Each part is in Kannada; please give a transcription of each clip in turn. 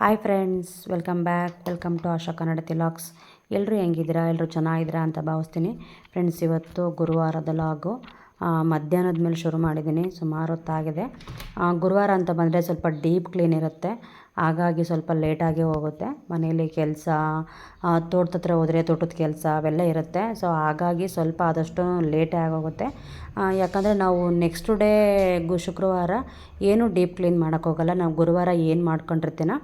Hi friends, welcome back. Welcome to Asha Kannada ತಿಲಾಕ್ಸ್. ಎಲ್ಲರೂ ಹೆಂಗಿದ್ದೀರಾ? ಎಲ್ಲರೂ ಚೆನ್ನಾಗಿದ್ದೀರಾ ಅಂತ ಭಾವಿಸ್ತೀನಿ. ಫ್ರೆಂಡ್ಸ್, ಇವತ್ತು ಗುರುವಾರದ ಲಾಗು ಮಧ್ಯಾಹ್ನದ ಮೇಲೆ ಶುರು ಮಾಡಿದ್ದೀನಿ. ಸುಮಾರು ಹೊತ್ತಾಗಿದೆ. ಗುರುವಾರ ಅಂತ ಬಂದರೆ ಸ್ವಲ್ಪ ಡೀಪ್ ಕ್ಲೀನ್ ಇರುತ್ತೆ. ಹಾಗಾಗಿ ಸ್ವಲ್ಪ ಲೇಟಾಗಿ ಹೋಗುತ್ತೆ. ಮನೆಯಲ್ಲಿ ಕೆಲಸ ತೋಟದ ಹತ್ರ ಹೋದರೆ ತೋಟದ ಕೆಲಸ ಅವೆಲ್ಲ ಇರುತ್ತೆ. ಸೊ ಹಾಗಾಗಿ ಸ್ವಲ್ಪ ಆದಷ್ಟು ಲೇಟೇ ಆಗೋಗುತ್ತೆ ಯಾಕಂದರೆ ನಾವು ನೆಕ್ಸ್ಟ್ ಡೇ ಗು, ಶುಕ್ರವಾರ ಏನು ಡೀಪ್ ಕ್ಲೀನ್ ಮಾಡೋಕ್ಕೋಗಲ್ಲ ನಾವು ಗುರುವಾರ ಏನು ಮಾಡ್ಕೊಂಡಿರ್ತೀನೋ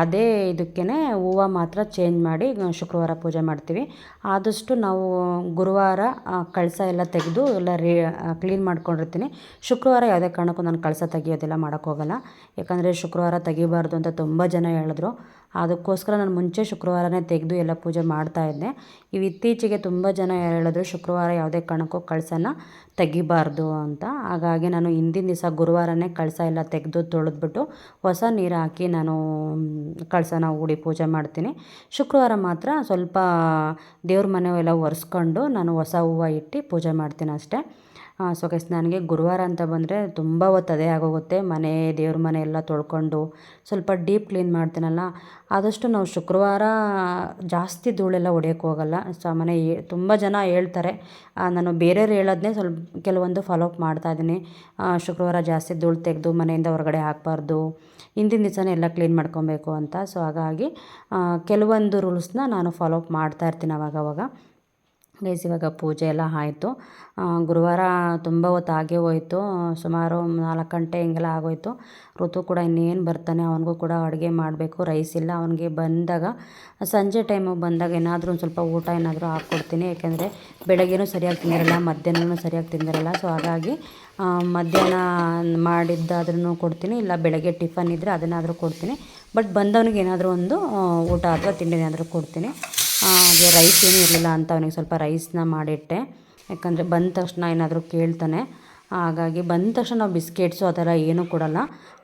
ಅದೇ ಇದಕ್ಕೇ ಹೂವು ಮಾತ್ರ ಚೇಂಜ್ ಮಾಡಿ ಶುಕ್ರವಾರ ಪೂಜೆ ಮಾಡ್ತೀವಿ. ಆದಷ್ಟು ನಾವು ಗುರುವಾರ ಕಳಸ ಎಲ್ಲ ತೆಗೆದು ಎಲ್ಲ ರೇ ಕ್ಲೀನ್ ಮಾಡ್ಕೊಂಡಿರ್ತೀನಿ. ಶುಕ್ರವಾರ ಯಾವುದೇ ಕಾರಣಕ್ಕೂ ನಾನು ಕಳಸ ತೆಗಿಯೋದಿಲ್ಲ ಮಾಡೋಕ್ಕೋಗಲ್ಲ ಯಾಕಂದರೆ ಶುಕ್ರವಾರ ತೆಗಿಬಾರ್ದು ಅಂತ ತುಂಬ ಜನ ಹೇಳಿದ್ರು. ಅದಕ್ಕೋಸ್ಕರ ನಾನು ಮುಂಚೆ ಶುಕ್ರವಾರನೇ ತೆಗೆದು ಎಲ್ಲ ಪೂಜೆ ಮಾಡ್ತಾಯಿದ್ದೆ ಇವು ಇತ್ತೀಚೆಗೆ ತುಂಬ ಜನ ಹೇಳಿದ್ರು ಶುಕ್ರವಾರ ಯಾವುದೇ ಕಾರಣಕ್ಕೂ ಕಳಸನ ತೆಗಿಬಾರ್ದು ಅಂತ. ಹಾಗಾಗಿ ನಾನು ಹಿಂದಿನ ದಿವಸ ಗುರುವಾರನೇ ಕಳಸ ಎಲ್ಲ ತೆಗೆದು ತೊಳೆದ್ಬಿಟ್ಟು ಹೊಸ ನೀರು ಹಾಕಿ ನಾನು ಕಳಸನ ಹೂಡಿ ಪೂಜೆ ಮಾಡ್ತೀನಿ. ಶುಕ್ರವಾರ ಮಾತ್ರ ಸ್ವಲ್ಪ ದೇವ್ರ ಮನೆ ಎಲ್ಲ ಒರೆಸ್ಕೊಂಡು ನಾನು ಹೊಸ ಹೂವು ಇಟ್ಟು ಪೂಜೆ ಮಾಡ್ತೀನಿ ಅಷ್ಟೇ. ಸೊ ಗೈಸ್ ನನಗೆ ಗುರುವಾರ ಅಂತ ಬಂದರೆ ತುಂಬ ಹೊತ್ತು ಅದೇ ಆಗೋಗುತ್ತೆ. ಮನೆ, ದೇವ್ರ ಮನೆ ಎಲ್ಲ ತೊಳ್ಕೊಂಡು ಸ್ವಲ್ಪ ಡೀಪ್ ಕ್ಲೀನ್ ಮಾಡ್ತೀನಲ್ಲ, ಆದಷ್ಟು ನಾವು ಶುಕ್ರವಾರ ಜಾಸ್ತಿ ಧೂಳೆಲ್ಲ ಹೊಡೆಯೋಕ್ಕೆ ಹೋಗಲ್ಲ. ಸೊ ಮನೆ ತುಂಬ ಜನ ಹೇಳ್ತಾರೆ. ನಾನು ಬೇರೆಯವ್ರು ಹೇಳೋದನ್ನೇ ಸ್ವಲ್ಪ ಕೆಲವೊಂದು ಫಾಲೋ ಅಪ್ ಮಾಡ್ತಾಯಿದ್ದೀನಿ ಶುಕ್ರವಾರ ಜಾಸ್ತಿ ಧೂಳು ತೆಗೆದು ಮನೆಯಿಂದ ಹೊರಗಡೆ ಹಾಕಬಾರ್ದು, ಹಿಂದಿನ ದಿವಸನೇ ಎಲ್ಲ ಕ್ಲೀನ್ ಮಾಡ್ಕೊಬೇಕು ಅಂತ. ಸೊ ಹಾಗಾಗಿ ಕೆಲವೊಂದು ರೂಲ್ಸ್ನ ನಾನು ಫಾಲೋ ಅಪ್ ಮಾಡ್ತಾ ಇರ್ತೀನಿ ಅವಾಗವಾಗ. ಗೈಸ್ ಇವಾಗ ಪೂಜೆ ಎಲ್ಲ ಆಯಿತು. ಗುರುವಾರ ತುಂಬ ಹೊತ್ತು ಆಗೇ ಹೋಯ್ತು. ಸುಮಾರು ನಾಲ್ಕು ಗಂಟೆ ಹಿಂಗೆಲ್ಲ ಆಗೋಯ್ತು. ಋತು ಕೂಡ ಇನ್ನೇನು ಬರ್ತಾನೆ, ಅವನಿಗೂ ಕೂಡ ಅಡುಗೆ ಮಾಡಬೇಕು, ರೈಸ್ ಇಲ್ಲ. ಅವನಿಗೆ ಬಂದಾಗ, ಸಂಜೆ ಟೈಮಿಗೆ ಬಂದಾಗ ಏನಾದರೂ ಒಂದು ಸ್ವಲ್ಪ ಊಟ ಏನಾದರೂ ಹಾಕ್ಕೊಡ್ತೀನಿ. ಯಾಕೆಂದರೆ ಬೆಳಗ್ಗೆನೂ ಸರಿಯಾಗಿ ತಿಂದಿರಲ್ಲ, ಮಧ್ಯಾಹ್ನನೂ ಸರಿಯಾಗಿ ತಿಂದಿರಲ್ಲ. ಸೊ ಹಾಗಾಗಿ ಮಧ್ಯಾಹ್ನ ಮಾಡಿದ್ದಾದ್ರೂ ಕೊಡ್ತೀನಿ. ಇಲ್ಲ ಬೆಳಗ್ಗೆ ಟಿಫನ್ ಇದ್ದರೆ ಅದನ್ನಾದರೂ ಕೊಡ್ತೀನಿ. ಬಟ್ ಬಂದವನಿಗೆ ಏನಾದರೂ ಒಂದು ಊಟ ಅಥವಾ ತಿಂಡಿ ಏನಾದರೂ ಕೊಡ್ತೀನಿ. ಹಾಗೆ ರೈಸ್ ಏನೂ ಇರಲಿಲ್ಲ ಅಂತ ಅವನಿಗೆ ಸ್ವಲ್ಪ ರೈಸ್ನ ಮಾಡಿಟ್ಟೆ. ಯಾಕಂದರೆ ಬಂದ ತಕ್ಷಣ ಏನಾದರೂ ಕೇಳ್ತಾನೆ. ಹಾಗಾಗಿ ಬಂದ ತಕ್ಷಣ ನಾವು ಬಿಸ್ಕೆಟ್ಸು ಆ ಥರ ಏನೂ ಕೊಡಲ್ಲ.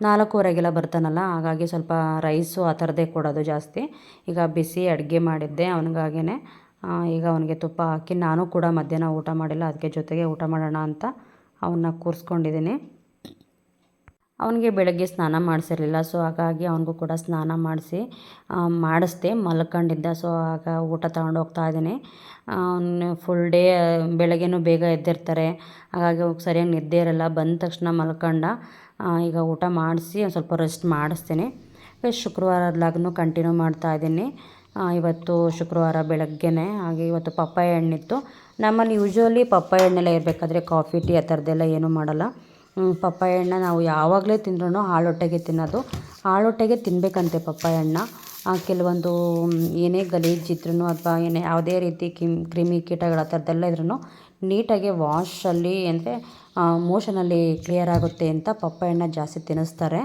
ನಾಲ್ಕೂವರೆಗೆಲ್ಲ ಬರ್ತಾನಲ್ಲ, ಹಾಗಾಗಿ ಸ್ವಲ್ಪ ರೈಸು ಆ ಥರದ್ದೇ ಕೊಡೋದು ಜಾಸ್ತಿ. ಈಗ ಬಿಸಿ ಅಡುಗೆ ಮಾಡಿದ್ದೆ ಅವನಿಗಾಗೇ ಈಗ ಅವನಿಗೆ ತುಪ್ಪ ಹಾಕಿ ನಾನು ಕೂಡ ಮಧ್ಯಾಹ್ನ ಊಟ ಮಾಡಿಲ್ಲ, ಅದಕ್ಕೆ ಜೊತೆಗೆ ಊಟ ಮಾಡೋಣ ಅಂತ ಅವನ್ನ ಕೂರಿಸ್ಕೊಂಡಿದ್ದೀನಿ. ಅವನಿಗೆ ಬೆಳಗ್ಗೆ ಸ್ನಾನ ಮಾಡಿಸಿರಲಿಲ್ಲ ಸೊ ಹಾಗಾಗಿ ಅವನಿಗೂ ಕೂಡ ಸ್ನಾನ ಮಾಡಿಸಿ ಮಾಡಿಸ್ದೆ, ಮಲ್ಕೊಂಡಿದ್ದ. ಸೊ ಆಗ ಊಟ ತಗೊಂಡು ಹೋಗ್ತಾ ಇದ್ದೀನಿ. ಅವನು ಫುಲ್ ಡೇ ಬೆಳಗ್ಗೆನೂ ಬೇಗ ಎದ್ದಿರ್ತಾರೆ. ಹಾಗಾಗಿ ಅವ್ಗೆ ಸರಿಯಾಗಿ ನಿದ್ದೆ ಇರಲ್ಲ. ಬಂದ ತಕ್ಷಣ ಮಲ್ಕೊಂಡ. ಈಗ ಊಟ ಮಾಡಿಸಿ ಒಂದು ಸ್ವಲ್ಪ ರೆಸ್ಟ್ ಮಾಡಿಸ್ತೀನಿ. ಶುಕ್ರವಾರದ್ಲಾಗೂ ಕಂಟಿನ್ಯೂ ಮಾಡ್ತಾ ಇದ್ದೀನಿ. ಇವತ್ತು ಶುಕ್ರವಾರ ಬೆಳಗ್ಗೆನೆ. ಹಾಗೆ ಇವತ್ತು ಪಪ್ಪಾಯ ಹಣ್ಣಿತ್ತು ನಮ್ಮಲ್ಲಿ ಯೂಶ್ವಲಿ ಪಪ್ಪಾಯ ಹಣ್ಣೆಲ್ಲ ಇರಬೇಕಾದ್ರೆ ಕಾಫಿ, ಟೀ ಆ ಥರದ್ದೆಲ್ಲ ಏನೂ ಮಾಡಲ್ಲ. ಪಪ್ಪಾಯ ಹಣ್ಣ ನಾವು ಯಾವಾಗಲೇ ತಿಂದ್ರೂ ಹಾಳೊಟ್ಟೆಗೆ ತಿನ್ನೋದು. ಹಾಳೊಟ್ಟೆಗೆ ತಿನ್ನಬೇಕಂತೆ ಪಪ್ಪಾಯ ಹಣ್ಣ ಕೆಲವೊಂದು ಏನೇ ಗಲೀಜಿದ್ರೂ ಅಥವಾ ಏನೇ ಯಾವುದೇ ರೀತಿ ಕಿಮ್, ಕ್ರಿಮಿ ಕೀಟಗಳ ಆ ಥರದ್ದೆಲ್ಲ ಇದ್ರೂ ನೀಟಾಗಿ ವಾಶಲ್ಲಿ ಅಂದರೆ ಮೋಷನಲ್ಲಿ ಕ್ಲಿಯರ್ ಆಗುತ್ತೆ ಅಂತ ಪಪ್ಪಾಯ ಹಣ್ಣ ಜಾಸ್ತಿ ತಿನ್ನಿಸ್ತಾರೆ.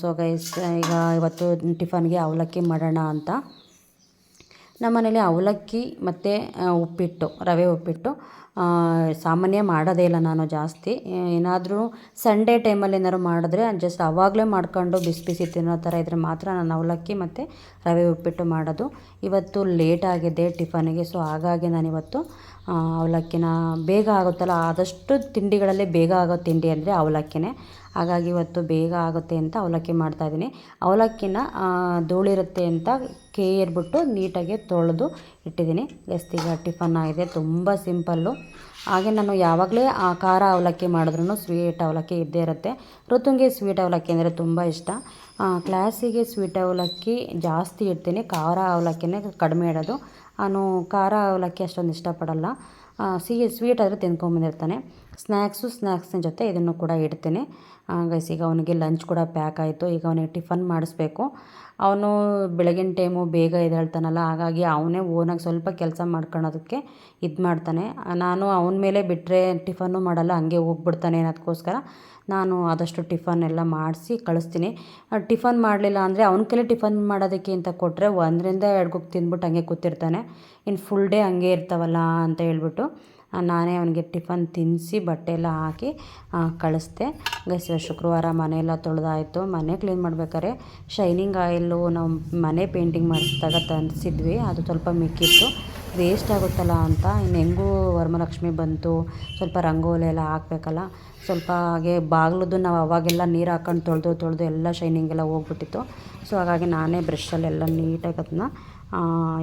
ಸೊ ಗೈಸ್ ಈಗ ಇವತ್ತು ಟಿಫನ್ಗೆ ಅವಲಕ್ಕಿ ಮಾಡೋಣ ಅಂತ. ನಮ್ಮನೇಲಿ ಅವಲಕ್ಕಿ ಮತ್ತು ಉಪ್ಪಿಟ್ಟು, ರವೆ ಉಪ್ಪಿಟ್ಟು ಸಾಮಾನ್ಯ ಮಾಡೋದೇ ಇಲ್ಲ ನಾನು ಜಾಸ್ತಿ. ಏನಾದರೂ ಸಂಡೇ ಟೈಮಲ್ಲಿ ಏನಾದ್ರು ಮಾಡಿದ್ರೆ ಜಸ್ಟ್ ಆವಾಗಲೇ ಮಾಡ್ಕೊಂಡು ಬಿಸಿ ಬಿಸಿ ತಿನ್ನೋ ಥರ ಇದ್ದರೆ ಮಾತ್ರ ನಾನು ಅವಲಕ್ಕಿ ಮತ್ತು ರವೆ ಉಪ್ಪಿಟ್ಟು ಮಾಡೋದು. ಇವತ್ತು ಲೇಟ್ ಆಗಿದೆ ಟಿಫನಿಗೆ ಸೊ ಹಾಗಾಗಿ ನಾನಿವತ್ತು ಅವಲಕ್ಕಿನ ಬೇಗ ಆಗುತ್ತಲ್ಲ, ಆದಷ್ಟು ತಿಂಡಿಗಳಲ್ಲೇ ಬೇಗ ಆಗೋ ತಿಂಡಿ ಅಂದರೆ ಅವಲಕ್ಕಿನೇ. ಹಾಗಾಗಿ ಇವತ್ತು ಬೇಗ ಆಗುತ್ತೆ ಅಂತ ಅವಲಕ್ಕಿ ಮಾಡ್ತಾಯಿದ್ದೀನಿ ಅವಲಕ್ಕಿನ ಧೂಳಿರುತ್ತೆ ಅಂತ ಕೇರ್ಬಿಟ್ಟು ನೀಟಾಗಿ ತೊಳೆದು ಇಟ್ಟಿದ್ದೀನಿ. ಗಸ್ತಿಗೆ ಟಿಫನ್ ಆಗಿದೆ, ತುಂಬ ಸಿಂಪಲ್ಲು. ಹಾಗೆ ನಾನು ಯಾವಾಗಲೇ, ಆ, ಖಾರ ಅವಲಕ್ಕಿ ಮಾಡಿದ್ರೂ ಸ್ವೀಟ್ ಅವಲಕ್ಕಿ ಇದ್ದೇ ಇರುತ್ತೆ. ಋತುಂಗೆ ಸ್ವೀಟ್ ಅವಲಕ್ಕಿ ಅಂದರೆ ತುಂಬ ಇಷ್ಟ. ಕ್ಲಾಸಿಗೆ ಸ್ವೀಟ್ ಅವಲಕ್ಕಿ ಜಾಸ್ತಿ ಇಡ್ತೀನಿ. ಖಾರ ಅವಲಕ್ಕಿನೇ ಕಡಿಮೆ ಇಡೋದು. ನಾನು ಖಾರ ಅವಲಕ್ಕಿ ಅಷ್ಟೊಂದು ಇಷ್ಟಪಡಲ್ಲ. ಸಿಹಿ, ಸ್ವೀಟ್ ಆದರೆ ತಿನ್ಕೊಂಬಂದಿರ್ತಾನೆ ಸ್ನ್ಯಾಕ್ಸು ಸ್ನ್ಯಾಕ್ಸಿನ ಜೊತೆ ಇದನ್ನು ಕೂಡ ಇಡ್ತೀನಿ. ಗೈಸ್ ಈಗ ಅವನಿಗೆ ಲಂಚ್ ಕೂಡ ಪ್ಯಾಕ್ ಆಯಿತು. ಈಗ ಅವನಿಗೆ ಟಿಫನ್ ಮಾಡಿಸ್ಬೇಕು. ಅವನು ಬೆಳಗಿನ ಟೈಮು ಬೇಗ ಎದ್ದೇಳ್ತಾನಲ್ಲ, ಹಾಗಾಗಿ ಅವನೇ ಓನಾಗಿ ಸ್ವಲ್ಪ ಕೆಲಸ ಮಾಡ್ಕೊಳೋದಕ್ಕೆ ಇದು ಮಾಡ್ತಾನೆ. ನಾನು ಅವನ ಮೇಲೆ ಬಿಟ್ಟರೆ ಟಿಫನ್ನು ಮಾಡಲ್ಲ, ಹಂಗೆ ಹೋಗ್ಬಿಡ್ತಾನೆ ಅನ್ನೋದಕ್ಕೋಸ್ಕರ ನಾನು ಆದಷ್ಟು ಟಿಫನ್ ಎಲ್ಲ ಮಾಡಿಸಿ ಕಳಿಸ್ತೀನಿ. ಟಿಫನ್ ಮಾಡಲಿಲ್ಲ ಅಂದರೆ ಅವನ ಕೈಲೇ ಟಿಫನ್ ಮಾಡೋದಕ್ಕೆ ಅಂತ ಕೊಟ್ಟರೆ ಒಂದರಿಂದ ಎರಡು ತಿಂದ್ಬಿಟ್ಟು ಹಂಗೆ ಕೂತಿರ್ತಾನೆ. ಇನ್ನು ಫುಲ್ ಡೇ ಹಂಗೆ ಇರ್ತಾವಲ್ಲ ಅಂತ ಹೇಳ್ಬಿಟ್ಟು. ನಾನೇ ಅವನಿಗೆ ಟಿಫನ್ ತಿನ್ನಿಸಿ ಬಟ್ಟೆ ಎಲ್ಲ ಹಾಕಿ ಕಳಿಸ್ದೆ. ಗೈಸ್ ಶುಕ್ರವಾರ ಮನೆಯೆಲ್ಲ ತೊಳೆದಾಯಿತು. ಮನೆ ಕ್ಲೀನ್ ಮಾಡ್ಬೇಕಾದ್ರೆ ಶೈನಿಂಗ್ ಆಯಿಲು ನಾವು ಮನೆ ಪೇಂಟಿಂಗ್ ಮಾಡಿಸಿದಾಗ ತಂದಿಸಿದ್ವಿ. ಅದು ಸ್ವಲ್ಪ ಮಿಕ್ಕಿತ್ತು. ವೇಸ್ಟ್ ಆಗುತ್ತಲ್ಲ ಅಂತ. ಇನ್ನು ಹೆಂಗೂ ವರಮಹಾಲಕ್ಷ್ಮಿ ಬಂತು. ಸ್ವಲ್ಪ ರಂಗೋಲಿ ಎಲ್ಲ ಹಾಕ್ಬೇಕಲ್ಲ. ಸ್ವಲ್ಪ ಹಾಗೆ ಬಾಗಿಲದ್ದು ನಾವು ಅವಾಗೆಲ್ಲ ನೀರು ಹಾಕೊಂಡು ತೊಳೆದು ತೊಳೆದು ಎಲ್ಲ ಶೈನಿಂಗ್ ಎಲ್ಲ ಹೋಗ್ಬಿಟ್ಟಿತ್ತು. ಸೊ, ಹಾಗಾಗಿ ನಾನೇ ಬ್ರಷಲ್ಲೆಲ್ಲ ನೀಟಾಗಿ ಅದನ್ನ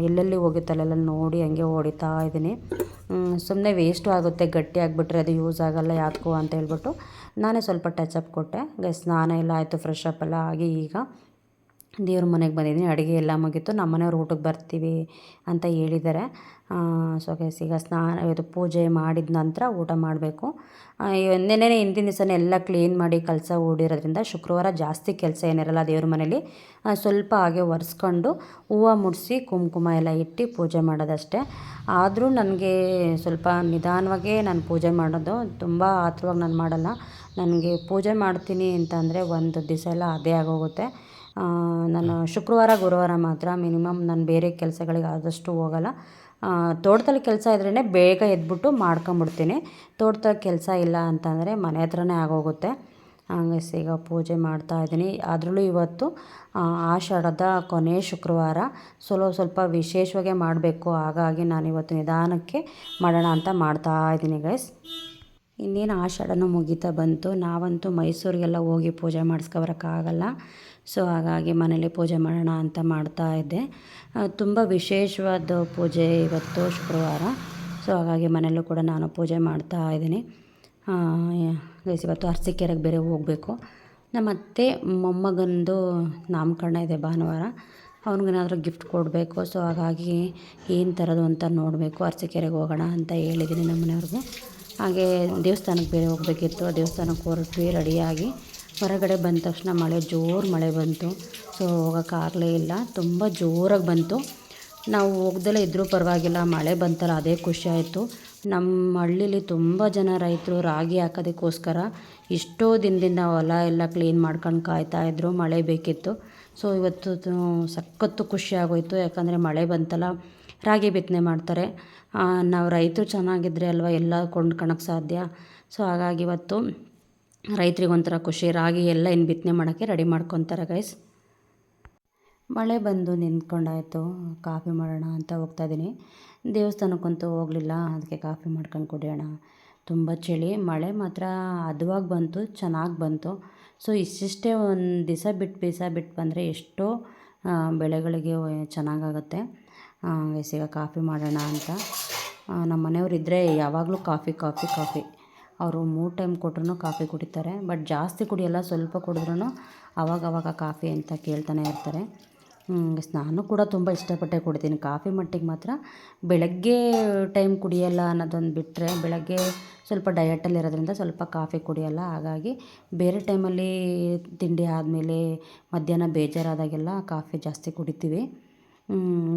ಎಲ್ಲೆಲ್ಲಿ ಹೋಗಿತ್ತಲ್ಲೆಲ್ಲ ನೋಡಿ ಹಂಗೆ ಹೊಡಿತಾ ಇದ್ದೀನಿ. ಸುಮ್ಮನೆ ವೇಸ್ಟು ಆಗುತ್ತೆ, ಗಟ್ಟಿ ಆಗಿಬಿಟ್ರೆ ಅದು ಯೂಸ್ ಆಗೋಲ್ಲ ಯಾಕೋ ಅಂತ ಹೇಳ್ಬಿಟ್ಟು ನಾನೇ ಸ್ವಲ್ಪ ಟಚ್ ಅಪ್ ಕೊಟ್ಟೆ. ಗೆ ಸ್ನಾನ ಎಲ್ಲ ಆಯಿತು ಫ್ರೆಶ್ ಅಪ್ ಎಲ್ಲ ಆಗಿ ಈಗ. ದೇವ್ರ ಮನೆಗೆ ಬಂದಿದ್ದೀನಿ, ಅಡುಗೆ ಎಲ್ಲ ಮುಗೀತು, ನಮ್ಮ ಮನೆಯವ್ರು ಊಟಕ್ಕೆ ಬರ್ತೀವಿ ಅಂತ ಹೇಳಿದ್ದಾರೆ. ಸೊ ಗೈಸ್ ಈಗ ಸ್ನಾನ, ಇದು ಪೂಜೆ ಮಾಡಿದ ನಂತರ ಊಟ ಮಾಡಬೇಕು. ನೆನ್ನೆನೇ ಹಿಂದಿನ ದಿವಸನೇ ಎಲ್ಲ ಕ್ಲೀನ್ ಮಾಡಿ ಕೆಲಸ ಓಡಿರೋದ್ರಿಂದ ಶುಕ್ರವಾರ ಜಾಸ್ತಿ ಕೆಲಸ ಏನಿರಲ್ಲ ದೇವ್ರ ಮನೇಲಿ. ಸ್ವಲ್ಪ ಹಾಗೆ ಒರೆಸ್ಕೊಂಡು ಹೂವು ಮುಡಿಸಿ, ಕುಂಕುಮ ಎಲ್ಲ ಇಟ್ಟು ಪೂಜೆ ಮಾಡೋದಷ್ಟೇ. ಆದರೂ ನನಗೆ ಸ್ವಲ್ಪ ನಿಧಾನವಾಗೇ ನಾನು ಪೂಜೆ ಮಾಡೋದು, ತುಂಬ ಆತುರವಾಗಿ ನಾನು ಮಾಡಲ್ಲ. ನನಗೆ ಪೂಜೆ ಮಾಡ್ತೀನಿ ಅಂತಂದರೆ ಒಂದು ದಿವಸ ಎಲ್ಲ ಅದೇ ಆಗೋಗುತ್ತೆ. ನಾನು ಶುಕ್ರವಾರ ಗುರುವಾರ ಮಾತ್ರ ಮಿನಿಮಮ್ ನಾನು ಬೇರೆ ಕೆಲಸಗಳಿಗೆ ಆದಷ್ಟು ಹೋಗಲ್ಲ. ತೋಟದಲ್ಲಿ ಕೆಲಸ ಇದ್ರೇ ಬೇಗ ಎದ್ಬಿಟ್ಟು ಮಾಡ್ಕೊಂಬಿಡ್ತೀನಿ. ತೋಟದಲ್ಲಿ ಕೆಲಸ ಇಲ್ಲ ಅಂತಂದರೆ ಮನೆ ಹತ್ರನೇ ಆಗೋಗುತ್ತೆ. ಹಂಗೆ ಈಗ ಪೂಜೆ ಮಾಡ್ತಾ ಇದ್ದೀನಿ. ಅದರಲ್ಲೂ ಇವತ್ತು ಆಷಾಢದ ಕೊನೆ ಶುಕ್ರವಾರ. ಸ್ವಲ್ಪ ಸ್ವಲ್ಪ ವಿಶೇಷವಾಗೇ ಮಾಡಬೇಕು. ಹಾಗಾಗಿ ನಾನು ಇವತ್ತು ನಿಧಾನಕ್ಕೆ ಮಾಡೋಣ ಅಂತ ಮಾಡ್ತಾ ಇದ್ದೀನಿ ಗೈಸ್ ಇನ್ನೇನು ಆಷಾಢನೂ ಮುಗೀತಾ ಬಂತು. ನಾವಂತೂ ಮೈಸೂರಿಗೆಲ್ಲ ಹೋಗಿ ಪೂಜೆ ಮಾಡಿಸ್ಕೊಬರೋಕ್ಕಾಗಲ್ಲ. ಸೊ ಹಾಗಾಗಿ ಮನೇಲಿ ಪೂಜೆ ಮಾಡೋಣ ಅಂತ ಮಾಡ್ತಾ ಇದ್ದೆ. ತುಂಬ ವಿಶೇಷವಾದ ಪೂಜೆ ಇವತ್ತು ಶುಕ್ರವಾರ. ಸೊ ಹಾಗಾಗಿ ಮನೆಯಲ್ಲೂ ಕೂಡ ನಾನು ಪೂಜೆ ಮಾಡ್ತಾ ಇದ್ದೀನಿ. ಇವತ್ತು ಅರಸೀಕೆರೆಗೆ ಬೇರೆ ಹೋಗಬೇಕು. ನಮ್ಮ ಅತ್ತೆ ಮೊಮ್ಮಗಂದು ನಾಮಕರಣ ಇದೆ ಭಾನುವಾರ. ಅವ್ನಿಗೇನಾದರೂ ಗಿಫ್ಟ್ ಕೊಡಬೇಕು. ಸೊ ಹಾಗಾಗಿ ಏನು ಥರದ್ದು ಅಂತ ನೋಡಬೇಕು. ಅರಸೀಕೆರೆಗೆ ಹೋಗೋಣ ಅಂತ ಹೇಳಿದ್ದೀನಿ ನಮ್ಮ ಮನೆಯವ್ರಿಗೂ ಹಾಗೆ ದೇವಸ್ಥಾನಕ್ಕೆ ಬೇರೆ ಹೋಗಬೇಕಿತ್ತು. ದೇವಸ್ಥಾನಕ್ಕೆ ಹೊರಟ್ವಿ ರೆಡಿಯಾಗಿ. ಹೊರಗಡೆ ಬಂದ ತಕ್ಷಣ ಮಳೆ, ಜೋರು ಮಳೆ ಬಂತು. ಸೊ ಹೋಗೋಕ್ಕಾಗಲೇ ಇಲ್ಲ. ತುಂಬ ಜೋರಾಗಿ ಬಂತು. ನಾವು ಹೋಗ್ದಲೇ ಇದ್ದರೂ ಪರವಾಗಿಲ್ಲ. ಮಳೆ ಬಂತಲ್ಲ, ಅದೇ ಖುಷಿ ಆಯಿತು. ನಮ್ಮ ಹಳ್ಳಿಲಿ ತುಂಬ ಜನ ರೈತರು ರಾಗಿ ಹಾಕೋದಕ್ಕೋಸ್ಕರ ಎಷ್ಟೋ ದಿನದಿಂದ ಹೊಲ ಎಲ್ಲ ಕ್ಲೀನ್ ಮಾಡ್ಕೊಂಡು ಕಾಯ್ತಾಯಿದ್ರು ಮಳೆ ಬೇಕಿತ್ತು. ಸೊ ಇವತ್ತು ಸಖತ್ತು ಖುಷಿ ಆಗೋಯಿತು. ಯಾಕಂದರೆ ಮಳೆ ಬಂತಲ್ಲ, ರಾಗಿ ಬಿತ್ತನೆ ಮಾಡ್ತಾರೆ. ನಾವು ರೈತರು ಚೆನ್ನಾಗಿದ್ದರೆ ಅಲ್ವಾ ಎಲ್ಲ ಕೊಂಡ್ಕೊಳಕ್ಕೆ ಸಾಧ್ಯ? ಸೊ ಹಾಗಾಗಿ ಇವತ್ತು ರೈತ್ರಿಗೆ ಒಂಥರ ಖುಷಿ, ರಾಗಿ ಎಲ್ಲ ಇನ್ನು ಬಿತ್ತನೆ ಮಾಡೋಕ್ಕೆ ರೆಡಿ ಮಾಡ್ಕೊತಾರೆ ಗೈಸ್ ಮಳೆ ಬಂದು ನಿಂತ್ಕೊಂಡಾಯಿತು, ಕಾಫಿ ಮಾಡೋಣ ಅಂತ ಹೋಗ್ತಾ ಇದ್ದೀನಿ ದೇವಸ್ಥಾನಕ್ಕಂತೂ ಹೋಗಲಿಲ್ಲ, ಅದಕ್ಕೆ ಕಾಫಿ ಮಾಡ್ಕೊಂಡು ಕುಡಿಯೋಣ. ತುಂಬ ಚಳಿ, ಮಳೆ ಮಾತ್ರ ಅದುವಾಗಿ ಬಂತು, ಚೆನ್ನಾಗಿ ಬಂತು. ಸೊ ಇಷ್ಟಿಷ್ಟೇ ಒಂದು ದಿವಸ ಬಿಟ್ಟು ಬೀಸ ಬಿಟ್ಟು ಬಂದರೆ ಎಷ್ಟೋ ಬೆಳೆಗಳಿಗೆ ಚೆನ್ನಾಗಾಗುತ್ತೆ. ಈಗ ಕಾಫಿ ಮಾಡೋಣ ಅಂತ. ನಮ್ಮ ಮನೆಯವರಿದ್ದರೆ ಯಾವಾಗಲೂ ಕಾಫಿ ಕಾಫಿ ಕಾಫಿ. ಅವರು ಮೂರು ಟೈಮ್ ಕೊಟ್ರೂ ಕಾಫಿ ಕುಡಿತಾರೆ. ಬಟ್ ಜಾಸ್ತಿ ಕುಡಿಯೋಲ್ಲ, ಸ್ವಲ್ಪ ಕುಡಿದ್ರೂ ಅವಾಗವಾಗ ಕಾಫಿ ಅಂತ ಕೇಳ್ತಾನೆ ಇರ್ತಾರೆ. ನಾನು ಕೂಡ ತುಂಬ ಇಷ್ಟಪಟ್ಟೆ ಕುಡಿತೀನಿ. ಕಾಫಿ ಮಟ್ಟಿಗೆ ಮಾತ್ರ ಬೆಳಗ್ಗೆ ಟೈಮ್ ಕುಡಿಯೋಲ್ಲ ಅನ್ನೋದೊಂದು ಬಿಟ್ಟರೆ ಬೆಳಗ್ಗೆ ಸ್ವಲ್ಪ ಡಯಟಲ್ಲಿರೋದ್ರಿಂದ ಸ್ವಲ್ಪ ಕಾಫಿ ಕುಡಿಯೋಲ್ಲ. ಹಾಗಾಗಿ ಬೇರೆ ಟೈಮಲ್ಲಿ ತಿಂಡಿ ಆದಮೇಲೆ ಮಧ್ಯಾಹ್ನ ಬೇಜಾರಾದಾಗೆಲ್ಲ ಕಾಫಿ ಜಾಸ್ತಿ ಕುಡಿತೀವಿ.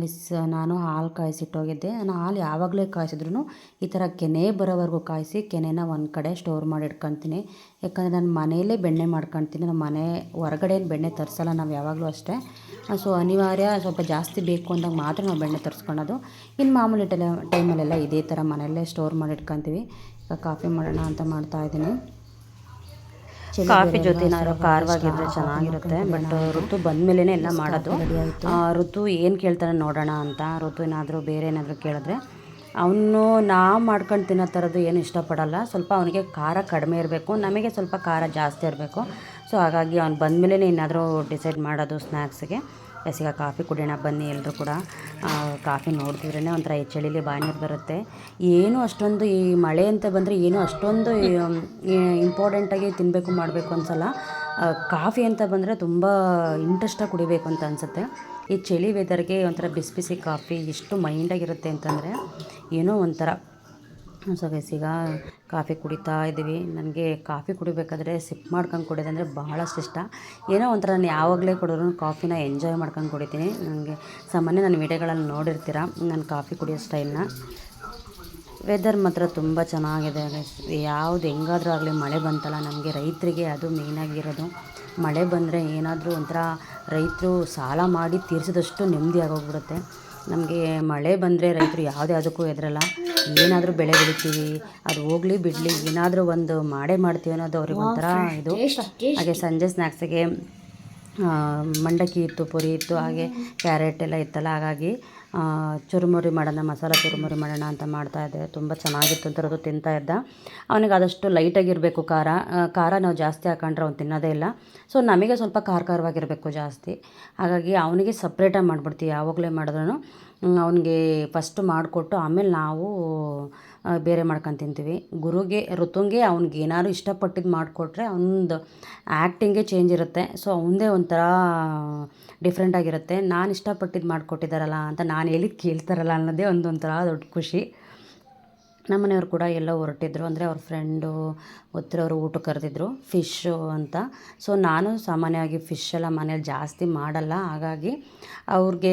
ಮಿಸ್, ನಾನು ಹಾಲು ಕಾಯಿಸಿಟ್ಟೋಗಿದ್ದೆ. ನಾನು ಹಾಲು ಯಾವಾಗಲೇ ಕಾಯಿಸಿದ್ರು ಈ ಥರ ಕೆನೆ ಬರೋವರೆಗೂ ಕಾಯಿಸಿ ಕೆನೆನ ಒಂದು ಕಡೆ ಸ್ಟೋರ್ ಮಾಡಿ ಇಟ್ಕೊತೀನಿ. ಯಾಕಂದರೆ ನಾನು ಮನೆಯಲ್ಲೇ ಬೆಣ್ಣೆ ಮಾಡ್ಕೊಳ್ತೀನಿ ನಮ್ಮ ಮನೆ ಹೊರಗಡೆ ಬೆಣ್ಣೆ ತರಿಸಲ್ಲ ನಾವು ಯಾವಾಗಲೂ ಅಷ್ಟೇ. ಸೊ ಅನಿವಾರ್ಯ ಸ್ವಲ್ಪ ಜಾಸ್ತಿ ಬೇಕು ಅಂದಾಗ ಮಾತ್ರ ನಾವು ಬೆಣ್ಣೆ ತರಿಸ್ಕೊಳೋದು ಇನ್ನು ಮಾಮೂಲಿ ಟೈಮಲ್ಲೆಲ್ಲ ಇದೇ ಥರ ಮನೆಯಲ್ಲೇ ಸ್ಟೋರ್ ಮಾಡಿ ಇಟ್ಕೊತೀವಿ. ಈಗ ಕಾಫಿ ಮಾಡೋಣ ಅಂತ ಮಾಡ್ತಾಯಿದ್ದೀನಿ ಕಾಫಿ ಜೊತೆ ಏನಾದ್ರು ಖಾರವಾಗಿದ್ರೆ ಚೆನ್ನಾಗಿರುತ್ತೆ ಬಟ್ ಋತು ಬಂದಮೇಲೆ ಎಲ್ಲ ಮಾಡೋದು. ಋತು ಏನು ಕೇಳ್ತಾರೆ ನೋಡೋಣ ಅಂತ ಋತು ಏನಾದರೂ ಬೇರೆ ಏನಾದರೂ ಕೇಳಿದ್ರೆ ಅವನು ನಾವು ಮಾಡ್ಕೊಂಡು ತಿನ್ನೋ ಥರದ್ದು ಏನು ಇಷ್ಟಪಡಲ್ಲ ಸ್ವಲ್ಪ ಅವನಿಗೆ ಖಾರ ಕಡಿಮೆ ಇರಬೇಕು ನಮಗೆ ಸ್ವಲ್ಪ ಖಾರ ಜಾಸ್ತಿ ಇರಬೇಕು ಸೊ ಹಾಗಾಗಿ ಅವ್ನು ಬಂದಮೇಲೆ ಏನಾದರೂ ಡಿಸೈಡ್ ಮಾಡೋದು ಎಸ್ ಈಗ ಕಾಫಿ ಕುಡಿಯೋಣ, ಬನ್ನಿ ಎಲ್ಲರೂ ಕೂಡ. ಕಾಫಿ ನೋಡ್ತಿದ್ರೇ ಒಂಥರ ಈ ಚಳಿಲಿ ಬಾಯಿ ಬರುತ್ತೆ. ಏನು ಅಷ್ಟೊಂದು ಈ ಮಳೆ ಅಂತ ಬಂದರೆ ಏನು ಅಷ್ಟೊಂದು ಇಂಪಾರ್ಟೆಂಟಾಗಿ ತಿನ್ನಬೇಕು ಮಾಡಬೇಕು ಅನ್ಸಲ್ಲ. ಕಾಫಿ ಅಂತ ಬಂದರೆ ತುಂಬ ಇಂಟ್ರೆಸ್ಟಾಗಿ ಕುಡಿಬೇಕು ಅಂತ ಅನಿಸುತ್ತೆ. ಈ ಚಳಿ ವೆದರ್ಗೆ ಒಂಥರ ಬಿಸಿ ಬಿಸಿ ಕಾಫಿ ಎಷ್ಟು ಮೈಂಡಾಗಿರುತ್ತೆ ಅಂತಂದರೆ ಏನೋ ಒಂಥರ ಸೊ ಗೈಸ್ ಕಾಫಿ ಕುಡಿತಾ ಇದ್ದೀವಿ. ನನಗೆ ಕಾಫಿ ಕುಡಿಬೇಕಾದ್ರೆ ಸಿಪ್ ಮಾಡ್ಕೊಂಡು ಕುಡಿಯೋದಂದರೆ ಬಹಳಷ್ಟು ಇಷ್ಟ ಏನೋ ಒಂಥರ ನಾನು ಯಾವಾಗಲೇ ಕುಡಿದ್ರು ಕಾಫಿನ ಎಂಜಾಯ್ ಮಾಡ್ಕೊಂಡು ಕುಡಿತೀನಿ. ನನಗೆ ಸಾಮಾನ್ಯ ನನ್ನ ವಿಡಿಯೋಗಳಲ್ಲಿ ನೋಡಿರ್ತೀರ ನಾನು ಕಾಫಿ ಕುಡಿಯೋ ಸ್ಟೈಲ್ನ. ವೆದರ್ ಮಾತ್ರ ತುಂಬ ಚೆನ್ನಾಗಿದೆ. ಯಾವುದು ಹೆಂಗಾದರೂ ಆಗಲಿ ಮಳೆ ಬಂತಲ್ಲ, ನಮಗೆ ರೈತರಿಗೆ ಅದು ಮೇಯ್ನಾಗಿರೋದು ಮಳೆ ಬಂದರೆ ಏನಾದರೂ ಒಂಥರ ರೈತರು ಸಾಲ ಮಾಡಿ ತೀರಿಸಿದಷ್ಟು ನೆಮ್ಮದಿ ಆಗೋಗ್ಬಿಡುತ್ತೆ. ನಮಗೆ ಮಳೆ ಬಂದರೆ ರೈತರು ಯಾವುದೇ ಯಾವುದಕ್ಕೂ ಹೆದರಲ್ಲ. ಏನಾದರೂ ಬೆಳೆ ಬೆಳಿತೀವಿ ಅದು ಹೋಗಲಿ ಬಿಡಲಿ ಏನಾದರೂ ಒಂದು ಮಾಡೇ ಮಾಡ್ತೀವಿ ಅನ್ನೋದು ಅವ್ರಿಗೆ ಒಂಥರ ಇದು. ಹಾಗೆ ಸಂಜೆ ಸ್ನ್ಯಾಕ್ಸಿಗೆ ಮಂಡಕ್ಕಿ ಇತ್ತು ಪುರಿ ಇತ್ತು ಹಾಗೆ ಕ್ಯಾರೆಟ್ ಎಲ್ಲ ಇತ್ತಲ್ಲ ಹಾಗಾಗಿ ಚುರುಮುರಿ ಮಾಡೋಣ, ಮಸಾಲ ಚುರುಮುರಿ ಮಾಡೋಣ ಅಂತ ಮಾಡ್ತಾಯಿದ್ದೆ ತುಂಬ ಚೆನ್ನಾಗಿತ್ತು ಅಂತ ತಿಂತಾ ಇದ್ದ. ಅವನಿಗೆ ಆದಷ್ಟು ಲೈಟಾಗಿರಬೇಕು ಖಾರ. ಖಾರ ನಾವು ಜಾಸ್ತಿ ಹಾಕೊಂಡ್ರೆ ಅವ್ನು ತಿನ್ನೋದೇ ಇಲ್ಲ. ಸೊ ನಮಗೆ ಸ್ವಲ್ಪ ಖಾರ ಖಾರವಾಗಿರಬೇಕು ಜಾಸ್ತಿ. ಹಾಗಾಗಿ ಅವನಿಗೆ ಸಪ್ರೇಟಾಗಿ ಮಾಡಿಬಿಡ್ತೀವಿ ಯಾವಾಗಲೇ ಮಾಡಿದ್ರೂ ಅವನಿಗೆ ಫಸ್ಟ್ ಮಾಡಿಕೊಟ್ಟು ಆಮೇಲೆ ನಾವು ಬೇರೆ ಮಾಡ್ಕೊಂಡು ತಿಂತೀವಿ. ಗುರುಗೆ, ಋತುಂಗೆ ಅವ್ನಿಗೆ ಏನಾದ್ರು ಇಷ್ಟಪಟ್ಟಿದ್ದು ಮಾಡಿಕೊಟ್ರೆ ಅವನದು ಆ್ಯಕ್ಟಿಂಗೇ ಚೇಂಜ್ ಇರುತ್ತೆ. ಸೊ ಅವನದೇ ಒಂಥರ ಡಿಫ್ರೆಂಟಾಗಿರುತ್ತೆ ನಾನು ಇಷ್ಟಪಟ್ಟಿದ್ದು ಮಾಡಿಕೊಟ್ಟಿದ್ದಾರಲ್ಲ ಅಂತ ನಾನು ಹೇಳಿದ್ದು ಕೇಳ್ತಾರಲ್ಲ ಅನ್ನೋದೇ ಒಂದೊಂಥರ ದೊಡ್ಡ ಖುಷಿ. ನಮ್ಮನೆಯವ್ರು ಕೂಡ ಎಲ್ಲೋ ಹೊರಟಿದ್ರು. ಅಂದರೆ ಅವ್ರ ಫ್ರೆಂಡು ಒತ್ತಿರೋರು ಊಟಕ್ಕೆ ಕರೆದಿದ್ರು. ಫಿಶ್ಶು ಅಂತ. ಸೊ ನಾನು ಸಾಮಾನ್ಯವಾಗಿ ಫಿಶ್ ಎಲ್ಲ ಮನೇಲಿ ಜಾಸ್ತಿ ಮಾಡಲ್ಲ. ಹಾಗಾಗಿ ಅವ್ರಿಗೆ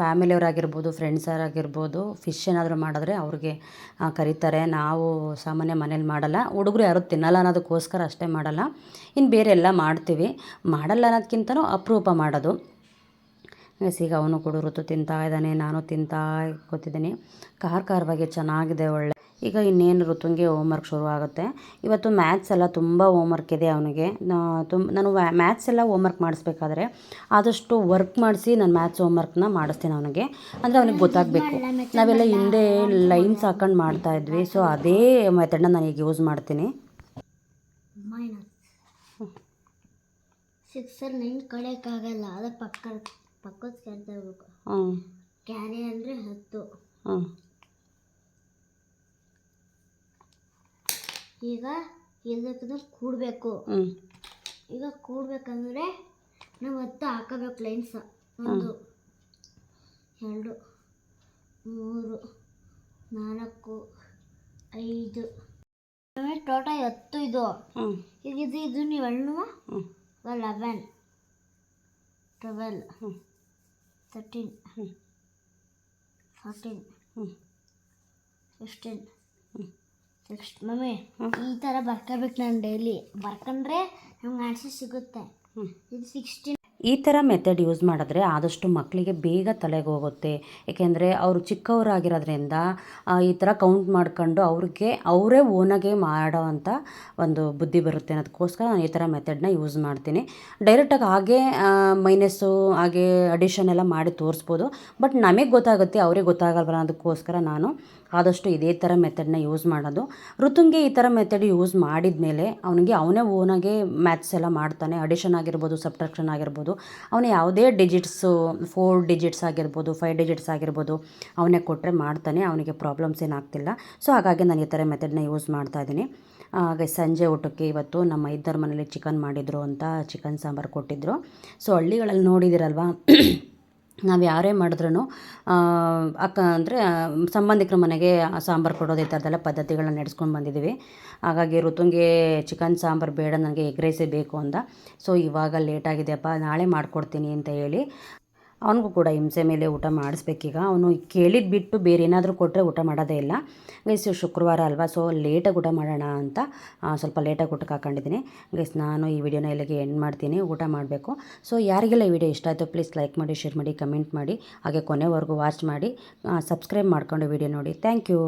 ಫ್ಯಾಮಿಲಿಯವರಾಗಿರ್ಬೋದು ಫ್ರೆಂಡ್ಸರಾಗಿರ್ಬೋದು ಫಿಶ್ ಏನಾದರೂ ಮಾಡಿದ್ರೆ ಅವ್ರಿಗೆ ಕರೀತಾರೆ. ನಾವು ಸಾಮಾನ್ಯ ಮನೇಲಿ ಮಾಡಲ್ಲ. ಹುಡುಗರು ಯಾರು ತಿನ್ನಲ್ಲ ಅನ್ನೋದಕ್ಕೋಸ್ಕರ ಅಷ್ಟೇ ಮಾಡಲ್ಲ. ಇನ್ನು ಬೇರೆ ಎಲ್ಲ ಮಾಡ್ತೀವಿ. ಮಾಡಲ್ಲ ಅನ್ನೋದಕ್ಕಿಂತಲೂ ಅಪರೂಪ ಮಾಡೋದು. ಈಗ ಅವನು ಕೂಡ ಋತು ತಿಂತಾ ಇದ್ದಾನೆ, ನಾನು ತಿಂತಾ ಕೂತಿದ್ದೀನಿ ಖಾರ ಖಾರವಾಗಿ ಚೆನ್ನಾಗಿದೆ, ಒಳ್ಳೆ ಈಗ ಇನ್ನೇನು ಋತುಂಗೆ ಹೋಮ್ವರ್ಕ್ ಶುರು ಆಗುತ್ತೆ ಇವತ್ತು ಮ್ಯಾಥ್ಸ್ ಎಲ್ಲ ತುಂಬ ಹೋಮ್ವರ್ಕ್ ಇದೆ ಅವನಿಗೆ. ತುಂಬ ನಾನು ಮ್ಯಾಥ್ಸ್ ಎಲ್ಲ ಹೋಮ್ವರ್ಕ್ ಮಾಡಿಸ್ಬೇಕಾದ್ರೆ ಆದಷ್ಟು ವರ್ಕ್ ಮಾಡಿಸಿ ನಾನು ಮ್ಯಾಥ್ಸ್ ಹೋಮ್ವರ್ಕ್ನ ಮಾಡಿಸ್ತೀನಿ ಅವನಿಗೆ. ಅಂದರೆ ಅವನಿಗೆ ಗೊತ್ತಾಗಬೇಕು. ನಾವೆಲ್ಲ ಹಿಂದೆ ಲೈನ್ಸ್ ಹಾಕೊಂಡು ಮಾಡ್ತಾ ಇದ್ವಿ. ಸೊ ಅದೇ ಮೆಥಡ್ನ ನಾನು ಈಗ ಯೂಸ್ ಮಾಡ್ತೀನಿ. ಸಿಕ್ಸರ್ ನೈನ್ ಕಳೆಯೋಕ್ಕಾಗಲ್ಲ ಅದ ಪಕ್ಕದ ಪಕ್ಕದ ಕೇಳ್ತಾ ಇರ್ಬೇಕು ಹ್ಞೂ ಕ್ಯಾರಿ ಅಂದರೆ ಹತ್ತು ಹ್ಞೂ ಈಗ ಇದಕ್ಕೆ ಕೂಡಬೇಕು. ಈಗ ಕೂಡಬೇಕಂದ್ರೆ ನಾವು ಹತ್ತು ಹಾಕಬೇಕು ಲೈನ್ಸ್ ಒಂದು ಎರಡು ಮೂರು ನಾಲ್ಕು ಐದು. ಟೋಟ ಹತ್ತು ಇದು. ಹ್ಞೂ ಈಗ ಇದು ಇದು ನೀವು ಹಣ್ಣು ಲೆವೆನ್ ಟ್ವೆಲ್ ಹ್ಞೂ ತರ್ಟೀನ್ ಹ್ಞೂ ಫೋರ್ಟೀನ್ ಹ್ಞೂ ಫಿಫ್ಟೀನ್ ಸಿಕ್ಸ್ ಮಮ್ಮಿ ಈ ಥರ ಬರ್ಕೋಬೇಕು ನಾನು ಡೈಲಿ ಬರ್ಕೊಂಡ್ರೆ ನಮ್ಗೆ ಆನ್ಸರ್ ಸಿಗುತ್ತೆ. ಇದು ಸಿಕ್ಸ್ಟೀನ್ ಈ ಥರ ಮೆಥಡ್ ಯೂಸ್ ಮಾಡಿದ್ರೆ ಆದಷ್ಟು ಮಕ್ಕಳಿಗೆ ಬೇಗ ತಲೆಗೆ ಹೋಗುತ್ತೆ. ಏಕೆಂದರೆ ಅವರು ಚಿಕ್ಕವರಾಗಿರೋದ್ರಿಂದ ಈ ಥರ ಕೌಂಟ್ ಮಾಡ್ಕೊಂಡು ಅವ್ರಿಗೆ ಅವರೇ ಓನಾಗೆ ಮಾಡೋವಂಥ ಒಂದು ಬುದ್ಧಿ ಬರುತ್ತೆ. ಅನ್ನೋದಕ್ಕೋಸ್ಕರ ನಾನು ಈ ಥರ ಮೆಥಡ್ನ ಯೂಸ್ ಮಾಡ್ತೀನಿ. ಡೈರೆಕ್ಟಾಗಿ ಹಾಗೆ ಮೈನಸ್ಸು ಹಾಗೆ ಅಡಿಷನ್ ಎಲ್ಲ ಮಾಡಿ ತೋರಿಸ್ಬೋದು. ಬಟ್ ನಮಗೆ ಗೊತ್ತಾಗುತ್ತೆ ಅವ್ರಿಗೆ ಗೊತ್ತಾಗಲ್ವಲ್ಲ ಅನ್ನೋದಕ್ಕೋಸ್ಕರ ನಾನು ಆದಷ್ಟು ಇದೇ ಥರ ಮೆಥಡ್ನ ಯೂಸ್ ಮಾಡೋದು. ಋತುಂಗೆ ಈ ಥರ ಮೆಥಡ್ ಯೂಸ್ ಮಾಡಿದ ಮೇಲೆ ಅವನಿಗೆ ಅವನೇ ಓನಾಗೆ ಮ್ಯಾಥ್ಸ್ ಎಲ್ಲ ಮಾಡ್ತಾನೆ. ಅಡಿಷನ್ ಆಗಿರ್ಬೋದು ಸಬ್ಟ್ರಾಕ್ಷನ್ ಆಗಿರ್ಬೋದು. ಅವನೇ ಯಾವುದೇ ಡಿಜಿಟ್ಸು ಫೋರ್ ಡಿಜಿಟ್ಸ್ ಆಗಿರ್ಬೋದು ಫೈವ್ ಡಿಜಿಟ್ಸ್ ಆಗಿರ್ಬೋದು, ಅವನೇ ಕೊಟ್ಟರೆ ಮಾಡ್ತಾನೆ. ಅವನಿಗೆ ಪ್ರಾಬ್ಲಮ್ಸ್ ಏನಾಗ್ತಿಲ್ಲ ಸೊ ಹಾಗಾಗಿ ನಾನು ಈ ಥರ ಮೆಥಡ್ನ ಯೂಸ್ ಮಾಡ್ತಾ ಇದ್ದೀನಿ. ಹಾಗೆ ಸಂಜೆ ಊಟಕ್ಕೆ ಇವತ್ತು ನಮ್ಮ ಇದ್ದರ ಮನೇಲಿ ಚಿಕನ್ ಮಾಡಿದರು ಅಂತ ಚಿಕನ್ ಸಾಂಬಾರು ಕೊಟ್ಟಿದ್ದರು ಸೊ ಹಳ್ಳಿಗಳಲ್ಲಿ ನೋಡಿದಿರಲ್ವಾ ನಾವು ಯಾರೇ ಮಾಡಿದ್ರೂ ಅಕ್ಕ ಅಂದರೆ ಸಂಬಂಧಿಕರ ಮನೆಗೆ ಸಾಂಬಾರು ಕೊಡೋದು ಈ ಥರದ್ದೆಲ್ಲ ಪದ್ಧತಿಗಳನ್ನ ನಡೆಸ್ಕೊಂಡು ಬಂದಿದ್ದೀವಿ ಹಾಗಾಗಿ ಋತುಂಗೆ ಚಿಕನ್ ಸಾಂಬಾರು ಬೇಡ ನನಗೆ ಎಗ್ ರೈಸೇ ಬೇಕು ಅಂದ. ಸೊ ಇವಾಗ ಲೇಟಾಗಿದೆಯಪ್ಪ ನಾಳೆ ಮಾಡಿಕೊಡ್ತೀನಿ ಅಂತ ಹೇಳಿ. ಅವನಿಗೂ ಕೂಡ ಹಿಂಸೆ ಮೇಲೆ ಊಟ ಮಾಡಿಸ್ಬೇಕೀಗ. ಅವನು ಕೇಳಿದ್ದು ಬಿಟ್ಟು ಬೇರೆ ಏನಾದರೂ ಕೊಟ್ಟರೆ ಊಟ ಮಾಡೋದೇ ಇಲ್ಲ. ಗೈಸ್ ಶುಕ್ರವಾರ ಅಲ್ವಾ? ಸೊ ಲೇಟಾಗಿ ಊಟ ಮಾಡೋಣ ಅಂತ ಸ್ವಲ್ಪ ಲೇಟಾಗಿ ಊಟಕ್ಕೆ ಹಾಕೊಂಡಿದ್ದೀನಿ. ಗೈಸ್, ನಾನು ಈ ವಿಡಿಯೋನ ಇಲ್ಲಿಗೆ ಎಂಡ್ ಮಾಡ್ತೀನಿ. ಊಟ ಮಾಡಬೇಕು. ಸೊ ಯಾರಿಗೆಲ್ಲ ಈ ವಿಡಿಯೋ ಇಷ್ಟ ಆಯಿತು ಪ್ಲೀಸ್ ಲೈಕ್ ಮಾಡಿ ಶೇರ್ ಮಾಡಿ ಕಮೆಂಟ್ ಮಾಡಿ, ಹಾಗೆ ಕೊನೆವರೆಗೂ ವಾಚ್ ಮಾಡಿ ಸಬ್ಸ್ಕ್ರೈಬ್ ಮಾಡ್ಕೊಂಡು ವಿಡಿಯೋ ನೋಡಿ. Thank you